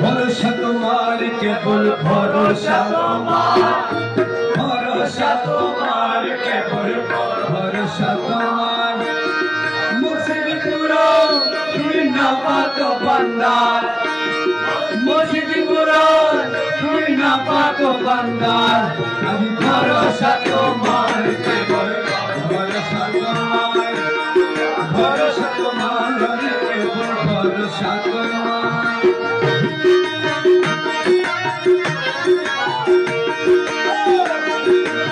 ভরসা তোমার কেবল ভরসা। তোমার ভরসা তোমার কেবল ভরসা তোমার। মুর্শিদ পুরো তুই না পাত বান্দার মুর্শিদ পুরো তুই বান্দার আমি ভরসা তোমার কেবল ভরসা তোমার। ভরসা তোমার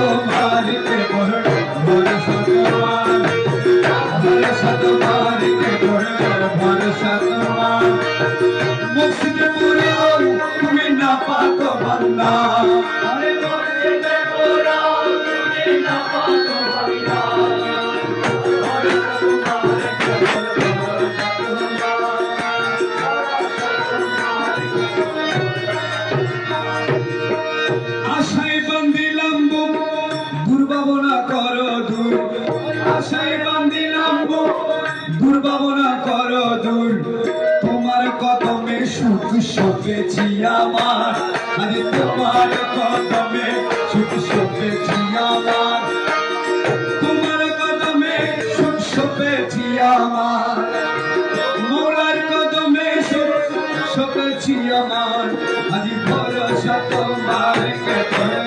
তোমার কেবল ভরসা তোমার দুর্ভাবনা করো দূর। তোমার কদমে সুখ সপেছি আমার। আরে তোমার কদমে সুখ সপেছি আমার। তোমার কদমে সুখ সপেছি আমার। মোলার কদমে সুখ সপেছি আমার। আজি ভরসা তোমার কেবল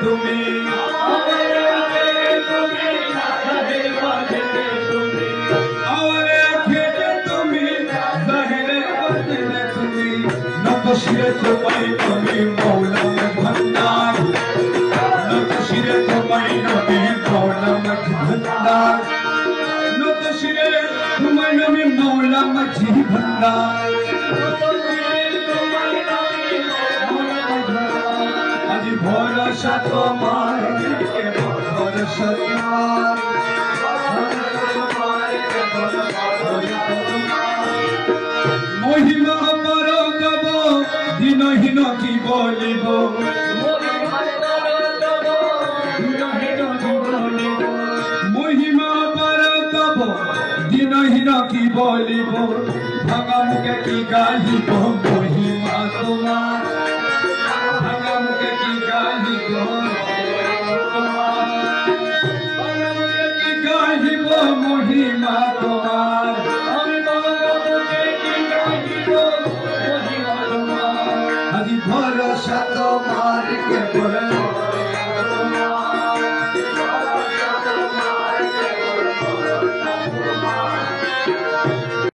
তুমি। নকশিরে তোমায় তুমি মৌলাম ভন্ডার। নকশিরে তোমায় নবী মৌলাম ভন্ডার। নকশিরে তোমায় নবী মৌলাম জি ভরসা তোমার ভরসা মহিমা পর দেব, দিনহীন কি বলিব? মহিমা পর দেব, দিনহীন কি বলিব? মুখে কি গাহিব? মদিনা তো